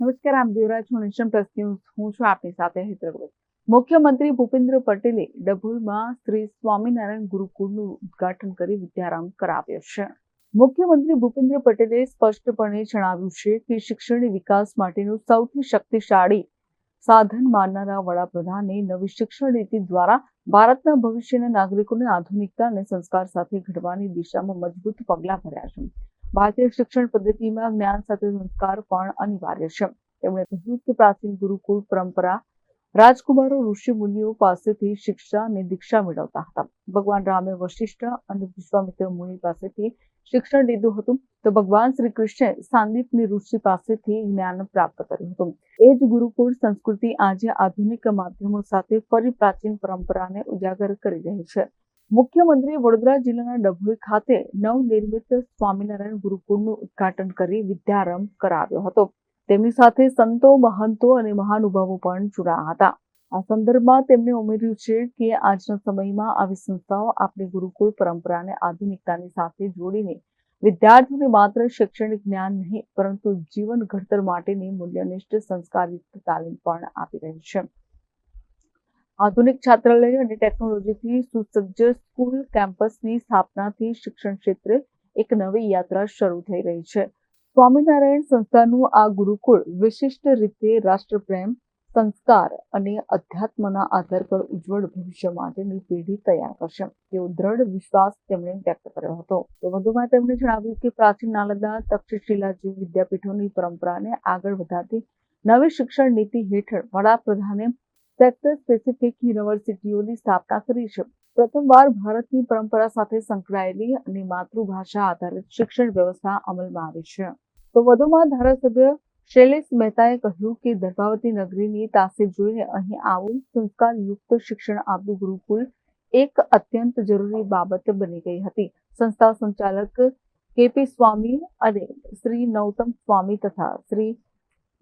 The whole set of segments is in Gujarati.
નમસ્કાર, આમ દેવરાજ હું નિશમ પ્લસ હું છું આપની સાથે હૈદરાબાદ. મુખ્યમંત્રી ભૂપેન્દ્ર પટેલે ડભોઈમાં શ્રી સ્વામિનારાયણ ગુરુકુળનું ઉદઘાટન કરી વિદ્યારંભ કરાવ્યો છે. મુખ્યમંત્રી ભૂપેન્દ્ર પટેલે સ્પષ્ટપણે જણાવ્યું છે કે શિક્ષણની વિકાસ માટેનું સૌથી શક્તિશાળી સાધન માનનારા વડાપ્રધાને નવી શિક્ષણ નીતિ દ્વારા ભારતના ભવિષ્યના નાગરિકોને આધુનિકતા અને સંસ્કાર સાથે ઘડવાની દિશામાં મજબૂત પગલાં ભર્યા છે. ભારતીય શિક્ષણ પદ્ધતિમાં જ્ઞાન સાથે સંસ્કાર પણ અનિવાર્ય છે. તેમણે કહ્યું કે પ્રાચીન ગુરુકુળ પરંપરા રાજકુમારો, ઋષિ મુનિઓ પાસેથી શિક્ષા અને દીક્ષા મેળવતા હતા. ભગવાન રામે વશિષ્ઠ અને વિશ્વામિત્ર મુનિ પાસેથી શિક્ષણ લીધું હતું. તો ભગવાન શ્રી કૃષ્ણે સાંદીપની ઋષિ પાસેથી જ્ઞાન પ્રાપ્ત કર્યું હતું. એ જ ગુરુકુળ સંસ્કૃતિ આજે આધુનિક માધ્યમો સાથે ફરી પ્રાચીન પરંપરાને ઉજાગર કરી રહી છે. મુખ્યમંત્રીએ વડોદરા જિલ્લાના ડભોઈ ખાતે નવનિર્મિત સ્વામિનારાયણ ગુરુકુળનું ઉદઘાટન કરી વિદ્યારંભ કરાવ્યો હતો. તેમની સાથે સંતો, મહંતો અને મહાનુભાવો પણ જોડાયા હતા. આ સંદર્ભમાં તેમણે ઉમેર્યું છે કે આજના સમયમાં આવી સંસ્થાઓ આપણી ગુરુકુળ પરંપરાને આધુનિકતાની સાથે જોડીને વિદ્યાર્થીઓને માત્ર શૈક્ષણિક જ્ઞાન નહીં, પરંતુ જીવન ઘડતર માટેની મૂલ્યનિષ્ઠ સંસ્કારયુક્ત તાલીમ પણ આપી રહી છે. આધુનિક છાત્રાલય અને ટેકનોલોજીથી સુસજ્જ સ્કૂલ કેમ્પસની સ્થાપનાથી શિક્ષણ ક્ષેત્રે એક નવી યાત્રા શરૂ થઈ રહી છે. સ્વામિનારાયણ સંસ્થાનું આ ગુરુકુળ વિશિષ્ટ રીતે રાષ્ટ્રપ્રેમ, સંસ્કાર અને અધ્યાત્મના આધાર પર ઉજ્જવળ ભવિષ્ય માટેની પેઢી તૈયાર કરશે. તેવો દ્રઢ વિશ્વાસ તેમણે વ્યક્ત કર્યો હતો. તો વધુમાં તેમણે જણાવ્યું કે પ્રાચીન નાલંદા તક્ષશિલા જેવી વિદ્યાપીઠોની પરંપરાને આગળ વધારતી નવી શિક્ષણ નીતિ હેઠળ વડાપ્રધાને સેક્ટર સ્પેસિફિક યુનિવર્સિટીઓની સ્થાપના કરી છે. પ્રથમવાર ભારતની પરંપરા સાથે સંકળાયેલી અને માતૃભાષા આધારિત શિક્ષણ વ્યવસ્થા અમલમાં આવી છે. તો વધુમાં ધારાસભ્ય શૈલેષ મહેતાએ કહ્યું કે દર્ભાવતી નગરીની તાસીર જોઈને અહીં આવું સંસ્કારયુક્ત શિક્ષણ આપતું ગુરુકુળ એક અત્યંત જરૂરી બાબત બની ગઈ હતી. સંસ્થા સંચાલક કેપી સ્વામી અને શ્રી નૌતમ સ્વામી તથા શ્રી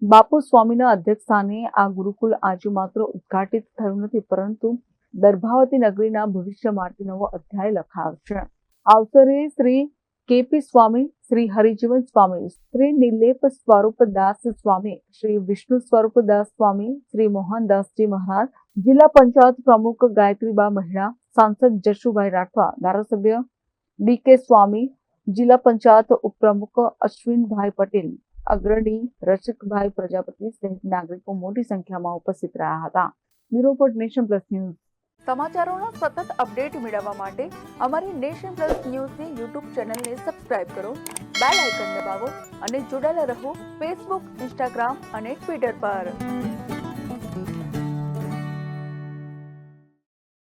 બાપુ સ્વામીના અધ્યક્ષસ્થાને આ ગુરુકુલ આજે માત્ર ઉદ્ઘાટિત થયું નથી, પરંતુ દર્ભાવતી નગરીના ભવિષ્ય માટે નવો અધ્યાય લખાવશે. અવસરે શ્રી કેપી સ્વામી, શ્રી હરિજીવન સ્વામી, શ્રી નિલેપ સ્વરૂપ દાસ સ્વામી, શ્રી વિષ્ણુ સ્વરૂપ દાસ સ્વામી, શ્રી મોહનદાસજી મહારાજ, જિલ્લા પંચાયત પ્રમુખ ગાયત્રીબા મહિડા સાંસદ જશુભાઈ રાઠવા, ધારાસભ્ય ડી કે સ્વામી, જિલ્લા પંચાયત ઉપપ્રમુખ અશ્વિનભાઈ પટેલ અગ્રણી રચકભાઈ પ્રજાપતિ સહિત નાગરિકો મોટી સંખ્યામાં ઉપસ્થિત રહ્યા હતા. Bureau Nation Plus news. સમાચારોના સતત અપડેટ મેળવવા માટે અમારી નેશન પ્લસ ન્યૂઝની યુટ્યુબ ચેનલને સબસ્ક્રાઇબ કરો, બેલ આઇકન દબાવો અને જોડાયેલા રહો ફેસબુક, ઇન્સ્ટાગ્રામ અને ટ્વિટર પર.